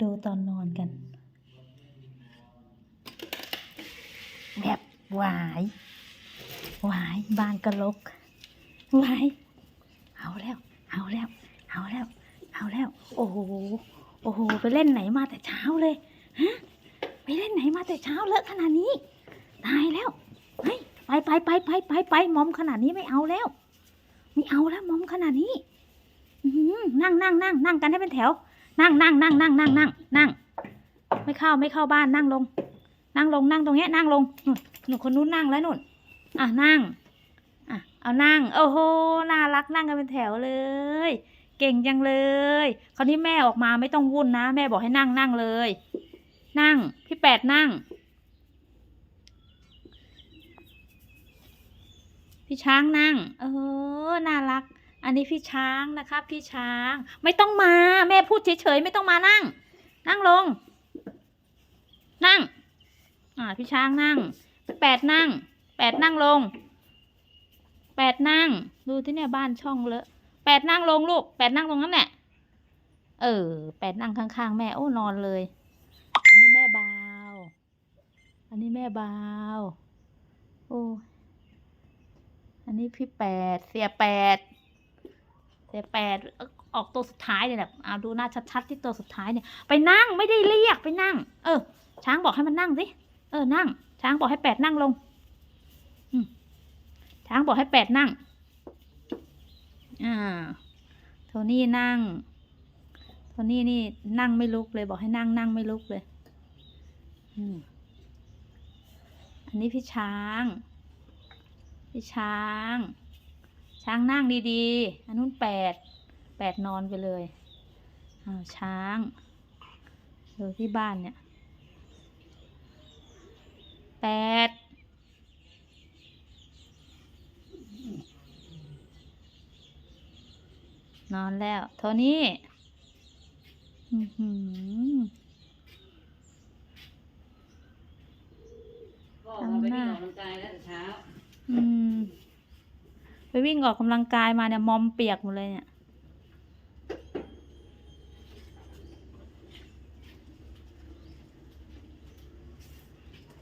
ดูตอนนอนกัน แบบหวายหวายบานกระลกหวายเอาแล้ว เอาแล้ว เอาแล้ว เอาแล้ว โอ้โหโอ้โหไปเล่นไหนมาแต่เช้าเลยฮะไปเล่นไหนมาแต่เช้าเลอะขนาดนี้ตายแล้วไปไปไปไปไปไปมอมขนาดนี้ไม่เอาแล้วไม่เอาแล้วมอมขนาดนี้นั่งนั่งนั่งนั่งกันให้เป็นแถว นั่งนั่งนั่งนั่งนั่งนั่งนั่ง ไม่เข้าไม่เข้าบ้านนั่งลง นั่งลงนั่งตรงเนี้ยนั่งลงหนูคนนู้นนั่งแล้วนู่นอะนั่งอะเอานั่งโอ้โหน่ารักนั่งกันเป็นแถวเลย เก่งจังเลยคราวนี้แม่ออกมาไม่ต้องวุ่นนะ แม่บอกให้นั่งนั่งเลย นั่งพี่แปดนั่ง พี่ช้างนั่ง เออน่ารักอันนี้พี่ช้างนะครับพี่ช้างไม่ต้องมาแม่ เฉยๆไม่ต้องมานั่ง นั่งลง นั่ง อ่าพี่ช้างนั่งแปดนั่งแปดนั่งลงแปดนั่ง ดูที่เนี่ยบ้านช่องเลอะแปดนั่งลงลูกแปดนั่งตรงนั้นแหละเออแปดนั่งข้างๆ แม่โอ้นอนเลย อันนี้แม่บาว อันนี้แม่บาวโอ้อันนี้พี่แปดเสียแปดเสียแปด ออกตัวสุดท้ายเนี่ยแบบเอาดูหน้าชัดๆที่ตัวสุดท้ายเนี่ย ไปนั่งไม่ได้เรียกไปนั่ง เออ ช้างบอกให้มันนั่งสิเออนั่ง ช้างบอกให้แปดนั่งลงอืมช้างบอกให้แปดนั่ง อ่า โทนี่นั่ง โทนี่นี่นั่งไม่ลุกเลย บอกให้นั่งนั่งไม่ลุกเลย อืม อันนี้พี่ช้าง พี่ช้าง ช้างนั่งดีๆ อันนู้นแปด แปดนอนไปเลยอ้าวช้างดูที่บ้านเนี่ยแปดนอนแล้วโทนี่อื้อหือก็ออกมาไปวิ่งออกกำลังกายแล้วแต่เช้าอืมไปวิ่งออกกำลังกายมาเนี่ย มอมเปียกหมดเลยเนี่ย